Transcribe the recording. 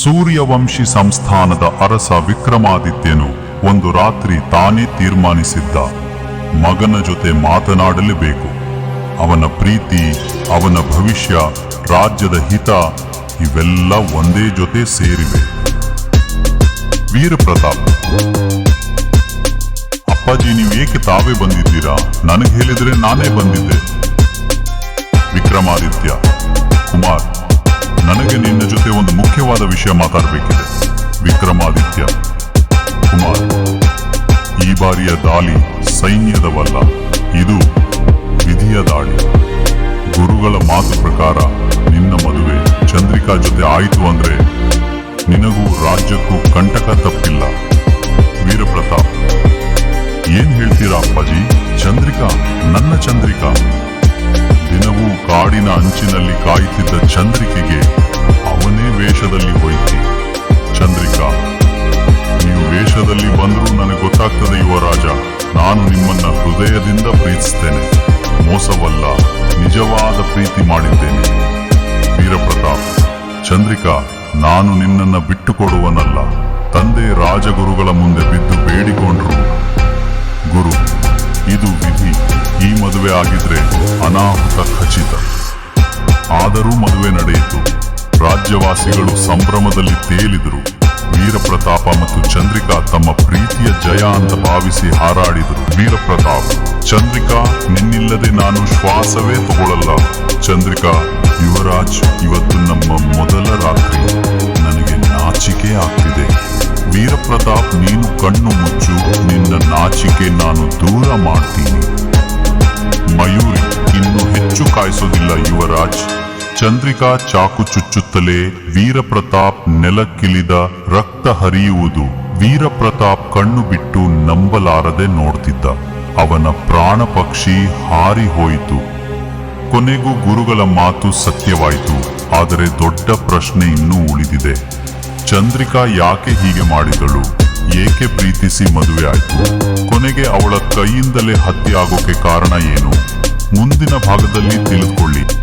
ಸೂರ್ಯವಂಶಿ ಸಂಸ್ಥಾನದ ಅರಸ ವಿಕ್ರಮಾದಿತ್ಯನು ಒಂದು ರಾತ್ರಿ ತಾನೇ ತೀರ್ಮಾನಿಸಿದ್ದ. ಮಗನ ಜೊತೆ ಮಾತನಾಡಲೇಬೇಕು. ಅವನ ಪ್ರೀತಿ, ಅವನ ಭವಿಷ್ಯ, ರಾಜ್ಯದ ಹಿತ ಇವೆಲ್ಲ ಒಂದೇ ಜೊತೆ ಸೇರಿವೆ. ವೀರಪ್ರತಾಪ್, ಅಪ್ಪಾಜಿ ನೀವು ಏಕೆ ತಾವೇ ಬಂದಿದ್ದೀರಾ? ನನಗೆ ಹೇಳಿದ್ರೆ ನಾನೇ ಬಂದಿದ್ದೆ. ವಿಕ್ರಮಾದಿತ್ಯ ಮುಖ್ಯವಾದ ವಿಷಯ ಮಾತಾಡಬೇಕಿದೆ. ವಿಕ್ರಮಾದಿತ್ಯ ಕುಮಾರ್. ಈ ಬಾರಿಯ ದಾಳಿ ಸೈನ್ಯದವಲ್ಲ, ಇದು ವಿಧಿಯ ದಾಳಿ. ಗುರುಗಳ ಮಾತು ಪ್ರಕಾರ ನಿನ್ನ ಮದುವೆ ಚಂದ್ರಿಕಾ ಜೊತೆ ಆಯಿತು ಅಂದ್ರೆ ನಿನಗೂ ರಾಜ್ಯಕ್ಕೂ ಕಂಟಕ ತಪ್ಪಿಲ್ಲ. ವೀರಪ್ರತಾಪ್, ಏನ್ ಹೇಳ್ತೀರಾ ಅಪ್ಪಾಜಿ? ಚಂದ್ರಿಕಾ, ನನ್ನ ಚಂದ್ರಿಕಾ. ದಿನವೂ ಕಾಡಿನ ಅಂಚಿನಲ್ಲಿ ಕಾಯುತ್ತಿದ್ದ ಚಂದ್ರಿಕೆಗೆ ಅವನೇ ವೇಷದಲ್ಲಿ ಹೋಯ್ತಿ. ಚಂದ್ರಿಕಾ, ನೀವು ವೇಷದಲ್ಲಿ ಬಂದರೂ ನನಗೆ ಗೊತ್ತಾಗ್ತದೆ ಯುವರಾಜ ನಾನು ನಿಮ್ಮನ್ನ ಹೃದಯದಿಂದ ಪ್ರೀತಿಸ್ತೇನೆ. ಮೋಸವಲ್ಲ, ನಿಜವಾದ ಪ್ರೀತಿ ಮಾಡಿದ್ದೇನೆ. ವೀರಪ್ರತಾಪ್, ಚಂದ್ರಿಕಾ, ನಾನು ನಿನ್ನನ್ನ ಬಿಟ್ಟುಕೊಡುವನಲ್ಲ. ತಂದೆ ರಾಜಗುರುಗಳ ಮುಂದೆ ಬಿದ್ದು ಬೇಡಿಕೊಂಡ್ರು. ಗುರು, ಇದು ವಿಧಿ. ಈ ಮದುವೆ ಆಗಿದ್ರೆ ಅನಾಹುತ ಖಚಿತ. ಆದರೂ ಮದುವೆ ನಡೆಯಿತು. ರಾಜ್ಯವಾಸಿಗಳು ಸಂಭ್ರಮದಲ್ಲಿ ತೇಲಿದರು. ವೀರಪ್ರತಾಪ ಮತ್ತು ಚಂದ್ರಿಕಾ ತಮ್ಮ ಪ್ರೀತಿಯ ಜಯ ಅಂತ ಭಾವಿಸಿ ಹಾರಾಡಿದರು. ವೀರಪ್ರತಾಪ್, ಚಂದ್ರಿಕಾ, ನಿನ್ನಿಲ್ಲದೆ ನಾನು ಶ್ವಾಸವೇ ತಗೊಳ್ಳಲ್ಲ ಚಂದ್ರಿಕಾ, ಯುವರಾಜ್, ಇವತ್ತು ನಮ್ಮ ಮೊದಲ ರಾತ್ರಿ. ನನಗೆ ನಾಚಿಕೆ ಆಗ್ತಿದೆ. ವೀರಪ್ರತಾಪ್, ನೀನು ಕಣ್ಣು ಮುಚ್ಚು. ನಿನ್ನ ನಾಚಿಕೆ ನಾನು ದೂರ ಮಾಡ್ತೀನಿ. ಮಯೂರಿ, ಇನ್ನು ಹೆಚ್ಚು ಕಾಯಿಸೋದಿಲ್ಲ ಯುವರಾಜ್. ಚಂದ್ರಿಕಾ ಚಾಕು ಚುಚ್ಚುತ್ತಲೇ ವೀರಪ್ರತಾಪ್ ನೆಲಕ್ಕಿಳಿದ ರಕ್ತ ಹರಿಯುವುದು ವೀರಪ್ರತಾಪ್ ಕಣ್ಣು ಬಿಟ್ಟು ನಂಬಲಾರದೆ ನೋಡ್ತಿದ್ದ. ಅವನ ಪ್ರಾಣ ಪಕ್ಷಿ ಹಾರಿ ಹೋಯಿತು. ಕೊನೆಗೂ ಗುರುಗಳ ಮಾತು ಸತ್ಯವಾಯಿತು. ಆದರೆ ದೊಡ್ಡ ಪ್ರಶ್ನೆ ಇನ್ನೂ ಉಳಿದಿದೆ. ಚಂದ್ರಿಕಾ ಯಾಕೆ ಹೀಗೆ ಮಾಡಿದಳು? ಏಕೆ ಪ್ರೀತಿಸಿ ಮದುವೆ ಆಯಿತು? ಕೊನೆಗೆ ಅವಳ ಕೈಯಿಂದಲೇ ಹತ್ಯೆ ಆಗೋಕೆ ಕಾರಣ ಏನು? ಮುಂದಿನ ಭಾಗದಲ್ಲಿ ತಿಳಿದುಕೊಳ್ಳಿ.